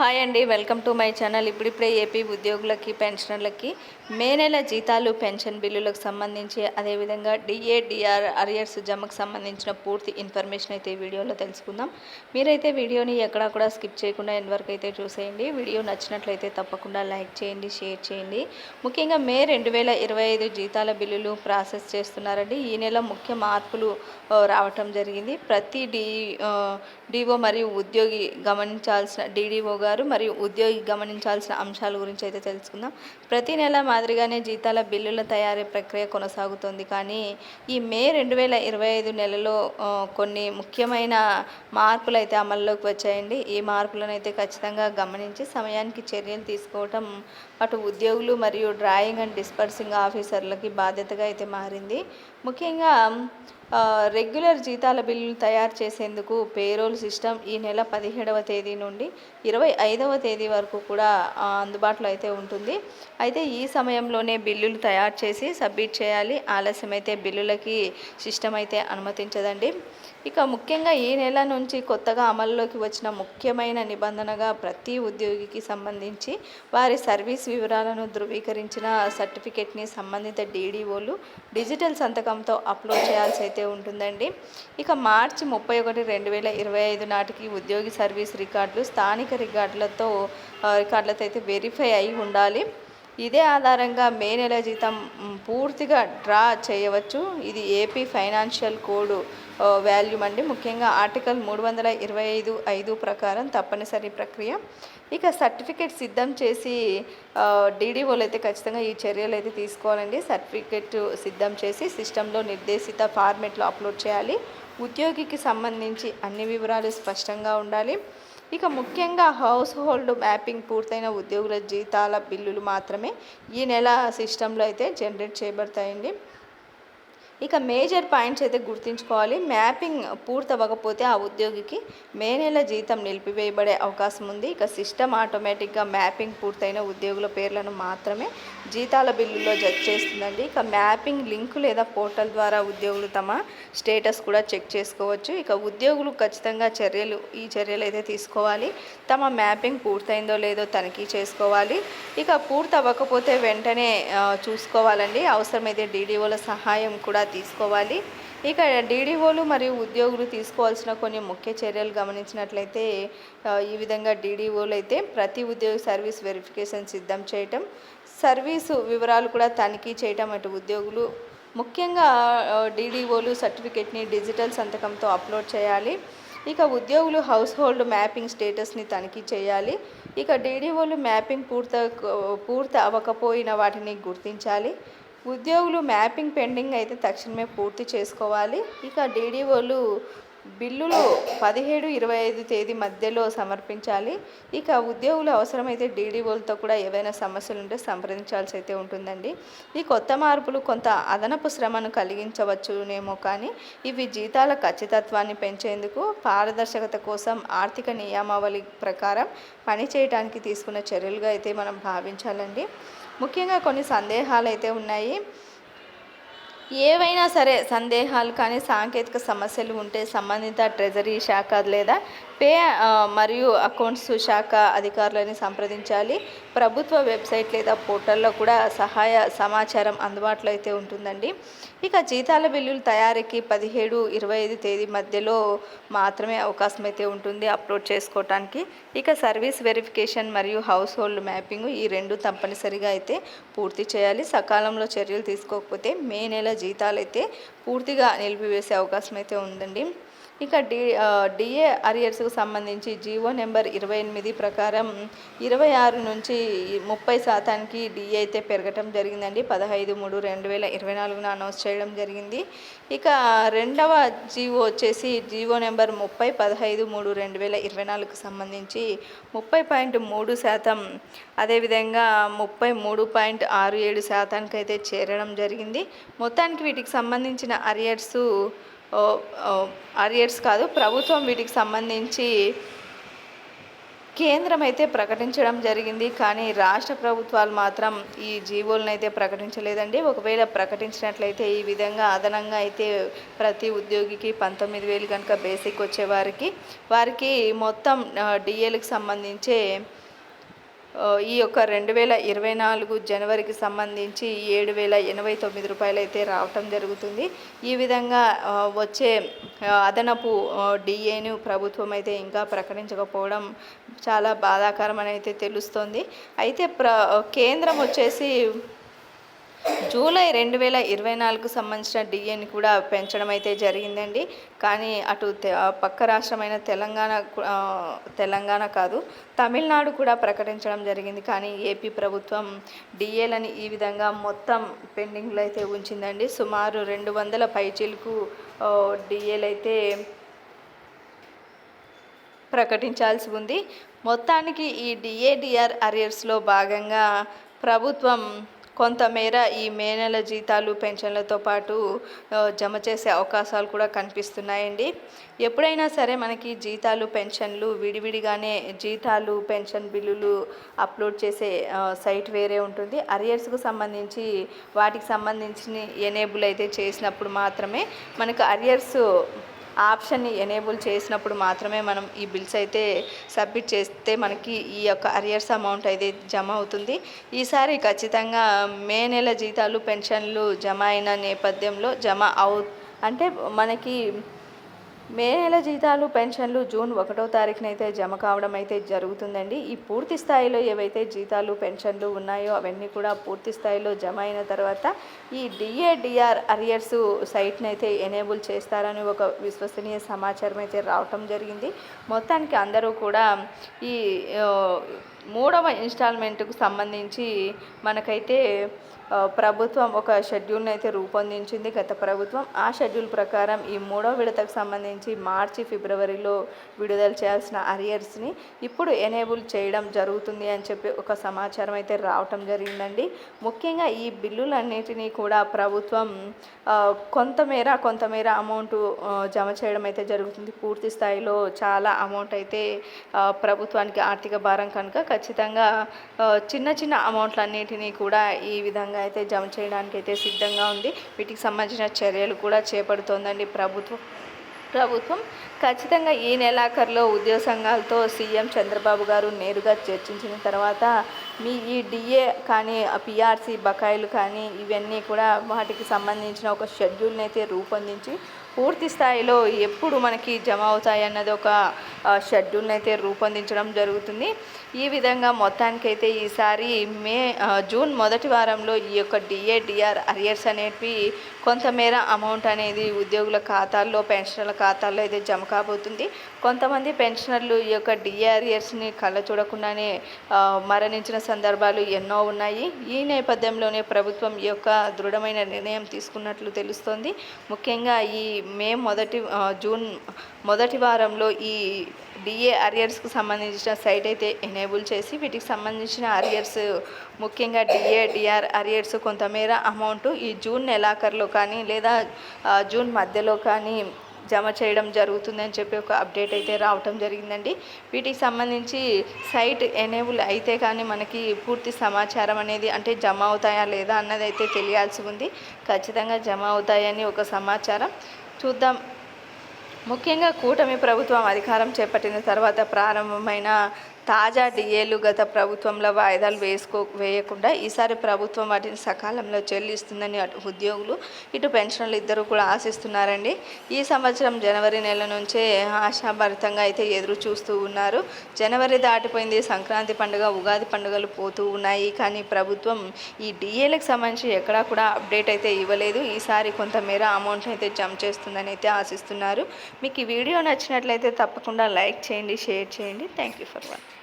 Hi అండి welcome to my channel. ఇప్పుడిప్పుడే AP ఉద్యోగులకి పెన్షనర్లకి మే నెల జీతాలు పెన్షన్ బిల్లులకు సంబంధించి అదేవిధంగా డిఏడిఆర్ అరియర్స్ జమకు సంబంధించిన పూర్తి ఇన్ఫర్మేషన్ అయితే ఈ వీడియోలో తెలుసుకుందాం. మీరైతే వీడియోని ఎక్కడా కూడా స్కిప్ చేయకుండా ఎండ్ వరకు అయితే చూసేయండి. వీడియో నచ్చినట్లయితే తప్పకుండా లైక్ చేయండి షేర్ చేయండి. ముఖ్యంగా మే రెండు వేల ఇరవై ఐదు జీతాల బిల్లులు ప్రాసెస్ చేస్తున్నారండి. ఈ నెల ముఖ్య మార్పులు రావటం జరిగింది. ప్రతి డి డిఓ మరియు ఉద్యోగి గమనించాల్సిన డిడిఓ గారు మరియు ఉద్యోగి గమనించాల్సిన అంశాల గురించి అయితే తెలుసుకుందాం. ప్రతి నెల మాదిరిగానే జీతాల బిల్లుల తయారీ ప్రక్రియ కొనసాగుతోంది. కానీ ఈ మే రెండు వేల ఇరవై ఐదు నెలలో కొన్ని ముఖ్యమైన మార్పులు అయితే అమల్లోకి వచ్చాయండి. ఈ మార్పులను అయితే ఖచ్చితంగా గమనించి సమయానికి చర్యలు తీసుకోవటం అటు ఉద్యోగులు మరియు డ్రాయింగ్ అండ్ డిస్పర్సింగ్ ఆఫీసర్లకి బాధ్యతగా అయితే మారింది. ముఖ్యంగా రెగ్యులర్ జీతాల బిల్లులు తయారు చేసేందుకు పేరోల్ సిస్టమ్ ఈ నెల పదిహేడవ తేదీ నుండి ఇరవై ఐదవ తేదీ వరకు కూడా అందుబాటులో అయితే ఉంటుంది. అయితే ఈ సమయంలోనే బిల్లులు తయారు చేసి సబ్మిట్ చేయాలి. ఆలస్యమైతే బిల్లులకి సిస్టమ్ అయితే అనుమతించదండి. ఇక ముఖ్యంగా ఈ నెల నుంచి కొత్తగా అమల్లోకి వచ్చిన ముఖ్యమైన నిబంధనగా ప్రతి ఉద్యోగికి సంబంధించి వారి సర్వీస్ వివరాలను ధృవీకరించిన సర్టిఫికెట్ని సంబంధిత డీడీఓలు డిజిటల్ సంతకంతో అప్లోడ్ చేయాల్సి అయితే ఉంటుందండి. ఇక మార్చి ముప్పై ఒకటి రెండు వేల ఇరవై ఐదు నాటికి ఉద్యోగి సర్వీస్ రికార్డులు స్థానిక రికార్డులతో రికార్డులతో అయితే వెరిఫై అయి ఉండాలి. ఇదే ఆధారంగా మే నెల జీతం పూర్తిగా డ్రా చేయవచ్చు. ఇది ఏపీ ఫైనాన్షియల్ కోడ్ వాల్యూమ్ అండి. ముఖ్యంగా ఆర్టికల్ మూడు వందల ఇరవై ఐదు ఐదు ప్రకారం తప్పనిసరి ప్రక్రియ. ఇక సర్టిఫికేట్ సిద్ధం చేసి డీడీఓలు అయితే ఖచ్చితంగా ఈ చర్యలు అయితే తీసుకోవాలండి. సర్టిఫికేట్ సిద్ధం చేసి సిస్టంలో నిర్దేశిత ఫార్మెట్లో అప్లోడ్ చేయాలి. ఉద్యోగికి సంబంధించి అన్ని వివరాలు స్పష్టంగా ఉండాలి. ఇక ముఖ్యంగా హౌస్ హోల్డ్ మ్యాపింగ్ పూర్తయిన ఉద్యోగుల జీతాల బిల్లులు మాత్రమే ఈ నెల సిస్టంలో అయితే జనరేట్ చేయబడతాయండి. ఇక మేజర్ పాయింట్స్ అయితే గుర్తుంచుకోవాలి. మ్యాపింగ్ పూర్తవ్వకపోతే ఆ ఉద్యోగికి మే నెల జీతం నిలిపివేయబడే అవకాశం ఉంది. ఇక సిస్టమ్ ఆటోమేటిక్గా మ్యాపింగ్ పూర్తయిన ఉద్యోగుల పేర్లను మాత్రమే జీతాల బిల్లులో జడ్జ్ చేస్తుందండి. ఇక మ్యాపింగ్ లింక్ లేదా పోర్టల్ ద్వారా ఉద్యోగులు తమ స్టేటస్ కూడా చెక్ చేసుకోవచ్చు. ఇక ఉద్యోగులు ఖచ్చితంగా చర్యలు ఈ చర్యలు అయితే తీసుకోవాలి. తమ మ్యాపింగ్ పూర్తయిందో లేదో తనిఖీ చేసుకోవాలి. ఇక పూర్తి అవ్వకపోతే వెంటనే చూసుకోవాలండి. అవసరమైతే డీడీఓల సహాయం కూడా తీసుకోవాలి. ఇక డీడీఓలు మరియు ఉద్యోగులు తీసుకోవాల్సిన కొన్ని ముఖ్య చర్యలు గమనించినట్లయితే ఈ విధంగా డీడీఓలు అయితే ప్రతి ఉద్యోగి సర్వీస్ వెరిఫికేషన్ సిద్ధం చేయటం సర్వీసు వివరాలు కూడా తనిఖీ చేయటం అటు ఉద్యోగులు. ముఖ్యంగా డీడీఓలు సర్టిఫికేట్ని డిజిటల్ సంతకంతో అప్లోడ్ చేయాలి. ఇక ఉద్యోగులు హౌస్ హోల్డ్ మ్యాపింగ్ స్టేటస్ని తనిఖీ చేయాలి. ఇక డీడీఓలు మ్యాపింగ్ పూర్త పూర్తి అవ్వకపోయిన వాటిని గుర్తించాలి. ఉద్యోగులు మ్యాపింగ్ పెండింగ్ అయితే తక్షణమే పూర్తి చేసుకోవాలి. ఇక డీడీఓలు బిల్లులు పదిహేడు ఇరవై ఐదు తేదీ మధ్యలో సమర్పించాలి. ఇక ఉద్యోగులు అవసరమైతే డీడీఓలతో కూడా ఏవైనా సమస్యలు ఉంటే సంప్రదించాల్సి అయితే ఉంటుందండి. ఈ కొత్త మార్పులు కొంత అదనపు శ్రమను కలిగించవచ్చునేమో కానీ ఇవి జీతాల ఖచ్చితత్వాన్ని పెంచేందుకు పారదర్శకత కోసం ఆర్థిక నియమావళి ప్రకారం పనిచేయడానికి తీసుకున్న చర్యలుగా అయితే మనం భావించాలండి. ముఖ్యంగా కొన్ని సందేహాలు అయితే ఉన్నాయి. ఏవైనా సరే సందేహాలు కానీ సాంకేతిక సమస్యలు ఉంటే సంబంధిత ట్రెజరీ శాఖ లేదా పే మరియు అకౌంట్స్ శాఖ అధికారులని సంప్రదించాలి. ప్రభుత్వ వెబ్సైట్ లేదా పోర్టల్లో కూడా సహాయ సమాచారం అందుబాటులో అయితే ఉంటుందండి. ఇక జీతాల బిల్లుల తయారీకి పదిహేడు ఇరవై ఐదు తేదీ మధ్యలో మాత్రమే అవకాశం అయితే ఉంటుంది అప్లోడ్ చేసుకోవటానికి ఇక సర్వీస్ వెరిఫికేషన్ మరియు హౌస్ హోల్డ్ మ్యాపింగ్ ఈ రెండు తప్పనిసరిగా అయితే పూర్తి చేయాలి. సకాలంలో చర్యలు తీసుకోకపోతే మే నెల జీతాలు అయితే పూర్తిగా నిలిపివేసే అవకాశం అయితే ఉందండి. ఇక డి డిఏ అరియర్స్కు సంబంధించి జీవో నెంబర్ ఇరవై ఎనిమిది ప్రకారం ఇరవై ఆరు నుంచి ముప్పై శాతానికి డిఏ అయితే పెరగటం జరిగిందండి. పదహైదు మూడు రెండు వేల ఇరవై నాలుగున అనౌన్స్ చేయడం జరిగింది. ఇక రెండవ జీవో వచ్చేసి జీవో నెంబర్ ముప్పై పదహైదు మూడు రెండు వేల ఇరవై నాలుగుకు సంబంధించి ముప్పై పాయింట్ మూడు శాతం అదేవిధంగా ముప్పై మూడు పాయింట్ ఆరు ఏడు శాతానికి అయితే చేరడం జరిగింది. మొత్తానికి వీటికి సంబంధించిన అరియర్సు అరియర్స్ కాదు ప్రభుత్వం వీటికి సంబంధించి కేంద్రం అయితే ప్రకటించడం జరిగింది కానీ రాష్ట్ర ప్రభుత్వాలు మాత్రం ఈ జీవోలను అయితే ప్రకటించలేదండి. ఒకవేళ ప్రకటించినట్లయితే ఈ విధంగా అదనంగా అయితే ప్రతి ఉద్యోగికి పంతొమ్మిది వేలు కనుక బేసిక్ వచ్చేవారికి వారికి మొత్తం డిఏలకు సంబంధించే ఈ యొక్క రెండు వేల ఇరవై నాలుగు జనవరికి సంబంధించి ఏడు వేల ఎనభై తొమ్మిది రూపాయలు అయితే రావటం జరుగుతుంది. ఈ విధంగా వచ్చే అదనపు డిఏను ప్రభుత్వం అయితే ఇంకా ప్రకటించకపోవడం చాలా బాధాకరం అని అయితే తెలుస్తోంది. అయితే ప్ర కేంద్రం వచ్చేసి జూలై రెండు వేల ఇరవై నాలుగు సంబంధించిన డిఏని కూడా పెంచడం అయితే జరిగిందండి. కానీ అటు పక్క రాష్ట్రమైన తెలంగాణ తెలంగాణ కాదు తమిళనాడు కూడా ప్రకటించడం జరిగింది. కానీ ఏపీ ప్రభుత్వం డిఏలని ఈ విధంగా మొత్తం పెండింగ్లో అయితే ఉంచిందండి. సుమారు రెండు వందల పైచీలకు డిఏలు అయితే ప్రకటించాల్సి ఉంది. మొత్తానికి ఈ డిఏడిఆర్ అరియర్స్లో భాగంగా ప్రభుత్వం కొంతమేర ఈ మే నెల జీతాలు పెన్షన్లతో పాటు జమ చేసే అవకాశాలు కూడా కనిపిస్తున్నాయండి. ఎప్పుడైనా సరే మనకి జీతాలు పెన్షన్లు విడివిడిగానే జీతాలు పెన్షన్ బిల్లులు అప్లోడ్ చేసే సైట్ వేరే ఉంటుంది. అరియర్స్కు సంబంధించి వాటికి సంబంధించిన ఎనేబుల్ అయితే చేసినప్పుడు మాత్రమే మనకు అరియర్స్ ఆప్షన్ని ఎనేబుల్ చేసినప్పుడు మాత్రమే మనం ఈ బిల్స్ అయితే సబ్మిట్ చేస్తే మనకి ఈ యొక్క అరియర్స్ అమౌంట్ అయితే జమ అవుతుంది. ఈసారి ఖచ్చితంగా మే నెల జీతాలు పెన్షన్లు జమ అయిన నేపథ్యంలో జమ అవు అంటే మనకి మే నెల జీతాలు పెన్షన్లు జూన్ ఒకటో తారీఖున అయితే జమ కావడం అయితే జరుగుతుందండి. ఈ పూర్తి స్థాయిలో ఏవైతే జీతాలు పెన్షన్లు ఉన్నాయో అవన్నీ కూడా పూర్తి స్థాయిలో జమ అయిన తర్వాత ఈ డిఏడిఆర్ అరియర్స్ సైట్ని అయితే ఎనేబుల్ చేస్తారని ఒక విశ్వసనీయ సమాచారం అయితే రావటం జరిగింది. మొత్తానికి అందరూ కూడా ఈ మూడవ ఇన్స్టాల్మెంట్కు సంబంధించి మనకైతే ప్రభుత్వం ఒక షెడ్యూల్ని అయితే రూపొందించింది. గత ప్రభుత్వం ఆ షెడ్యూల్ ప్రకారం ఈ మూడో విడతకు సంబంధించి మార్చి ఫిబ్రవరిలో విడుదల చేయాల్సిన అరియర్స్ని ఇప్పుడు ఎనేబుల్ చేయడం జరుగుతుంది అని చెప్పి ఒక సమాచారం అయితే రావటం జరిగిందండి. ముఖ్యంగా ఈ బిల్లులన్నిటినీ కూడా ప్రభుత్వం కొంతమేర కొంతమేర అమౌంట్ జమ చేయడం అయితే జరుగుతుంది. పూర్తి స్థాయిలో చాలా అమౌంట్ అయితే ప్రభుత్వానికి ఆర్థిక భారం కనుక ఖచ్చితంగా చిన్న చిన్న అమౌంట్లన్నిటినీ కూడా ఈ విధంగా అయితే జమ చేయడానికి అయితే సిద్ధంగా ఉంది. వీటికి సంబంధించిన చర్యలు కూడా చేపడుతోందండి ప్రభుత్వం. ప్రభుత్వం ఖచ్చితంగా ఈ నెలాఖరులో ఉద్యోగ సంఘాలతో సీఎం చంద్రబాబు గారు నేరుగా చర్చించిన తర్వాత మీ ఈ డిఏ కానీ పిఆర్సీ బకాయిలు కానీ ఇవన్నీ కూడా వాటికి సంబంధించిన ఒక షెడ్యూల్ని అయితే రూపొందించి పూర్తి స్థాయిలో ఎప్పుడు మనకి జమ అవుతాయి అన్నది ఒక షెడ్యూల్ని అయితే రూపొందించడం జరుగుతుంది. ఈ విధంగా మొత్తానికైతే ఈసారి మే జూన్ మొదటి వారంలో ఈ యొక్క డిఏ డిఆర్ అరియర్స్ అనేటివి కొంతమేర అమౌంట్ అనేది ఉద్యోగుల ఖాతాల్లో పెన్షనర్ల ఖాతాల్లో అయితే జమ కాబోతుంది. కొంతమంది పెన్షనర్లు ఈ యొక్క డిఏ అరియర్స్ని కళ్ళ చూడకుండానే మరణించిన సందర్భాలు ఎన్నో ఉన్నాయి. ఈ నేపథ్యంలోనే ప్రభుత్వం ఈ యొక్క దృఢమైన నిర్ణయం తీసుకున్నట్లు తెలుస్తోంది. ముఖ్యంగా ఈ మే మొదటి జూన్ మొదటి వారంలో ఈ డిఏ అరియర్స్కు సంబంధించిన సైట్ అయితే ఎనేబుల్ చేసి వీటికి సంబంధించిన అరియర్స్ ముఖ్యంగా డిఏ డిఆర్ అరియర్స్ కొంతమేర అమౌంట్ ఈ జూన్ నెలాఖరులో కానీ లేదా జూన్ మధ్యలో కానీ జమ చేయడం జరుగుతుందని చెప్పి ఒక అప్డేట్ అయితే రావటం జరిగిందండి. వీటికి సంబంధించి సైట్ ఎనేబుల్ అయితే కానీ మనకి పూర్తి సమాచారం అనేది అంటే జమ అవుతాయా లేదా అన్నది అయితే తెలియాల్సి ఉంది. ఖచ్చితంగా జమ అవుతాయని ఒక సమాచారం. చూద్దాం. ముఖ్యంగా కూటమి ప్రభుత్వం అధికారం చేపట్టిన తర్వాత ప్రారంభమైన తాజా డిఏలు గత ప్రభుత్వంలో వాయిదాలు వేసుకో వేయకుండా ఈసారి ప్రభుత్వం వాటిని సకాలంలో చెల్లిస్తుందని అటు ఉద్యోగులు ఇటు పెన్షన్లు ఇద్దరు కూడా ఆశిస్తున్నారండి. ఈ సంవత్సరం జనవరి నెల నుంచే ఆశాభరితంగా అయితే ఎదురు చూస్తూ ఉన్నారు. జనవరి దాటిపోయింది సంక్రాంతి పండుగ ఉగాది పండుగలు పోతూ ఉన్నాయి. కానీ ప్రభుత్వం ఈ డిఏలకు సంబంధించి ఎక్కడా కూడా అప్డేట్ అయితే ఇవ్వలేదు. ఈసారి కొంతమేర అమౌంట్ అయితే జమ చేస్తుందని అయితే ఆశిస్తున్నారు. మీకు ఈ వీడియో నచ్చినట్లయితే తప్పకుండా లైక్ చేయండి షేర్ చేయండి. Thank you for watching.